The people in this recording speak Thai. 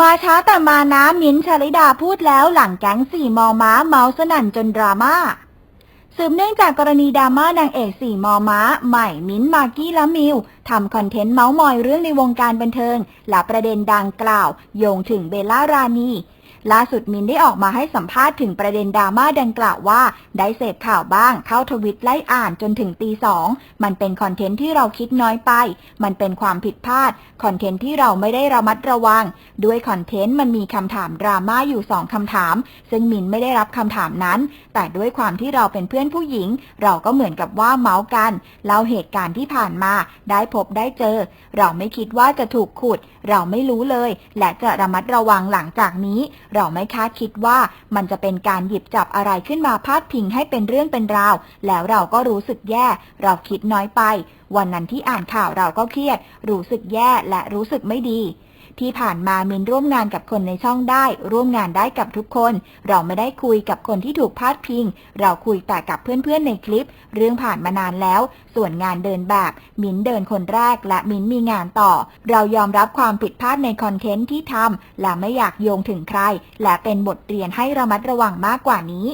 มาช้าแต่มานะมิ้นชลิดาพูดแล้วหลังแก๊งสี่มอม้าเมาสนั่นจนดราม่าสืบเนื่องจากกรณีดราม่านางเอกสี่มอม้า ใหม่มิ้นมากกี้และมิวทำคอนเทนต์เมาส์มอยเรื่องในวงการบันเทิง และประเด็นดังกล่าว โยงถึงเบลล่ารานี ล่าสุดมินได้ออกมาให้สัมภาษณ์ถึงประเด็นดราม่าดังกล่าวว่า ได้เสพข่าวบ้าง เข้าทวิตไล่อ่านจนถึงตีสองมันเป็นคอนเทนต์ที่เราคิดน้อยไป มันเป็นความผิดพลาด คอนเทนต์ที่เราไม่ได้ระมัดระวัง ด้วยคอนเทนต์มันมีคำถามดราม่าอยู่สองคำถาม ซึ่งมินไม่ได้รับคำถามนั้น แต่ด้วยความที่เราเป็นเพื่อนผู้หญิง เราก็เหมือนกับว่าเมาส์กันเล่าเหตุการณ์ที่ผ่านมา ได้พบได้เจอ เราไม่คิดว่าจะถูกขุด เราไม่รู้เลย และจะระมัดระวังหลังจากนี้เราไม่คาดคิดว่ามันจะเป็นการหยิบจับอะไรขึ้นมาพาดพิงให้เป็นเรื่องเป็นราว แล้วเราก็รู้สึกแย่ เราคิดน้อยไป วันนั้นที่อ่านข่าวเราก็เครียด รู้สึกแย่และรู้สึกไม่ดี ที่ผ่านมามินร่วมงานกับคนในช่องได้ ร่วมงานได้กับทุกคน เราไม่ได้คุยกับคนที่ถูกพาดพิง เราคุยแต่กับเพื่อนๆในคลิป เรื่องผ่านมานานแล้ว ส่วนงานเดินแบบ มินเดินคนแรก และมินมีงานต่อ เรายอมรับความผิดพลาดในคอนเทนต์ที่ทำและไม่อยากโยงถึงใคร และเป็นบทเรียนให้ระมัดระวังมากกว่านี้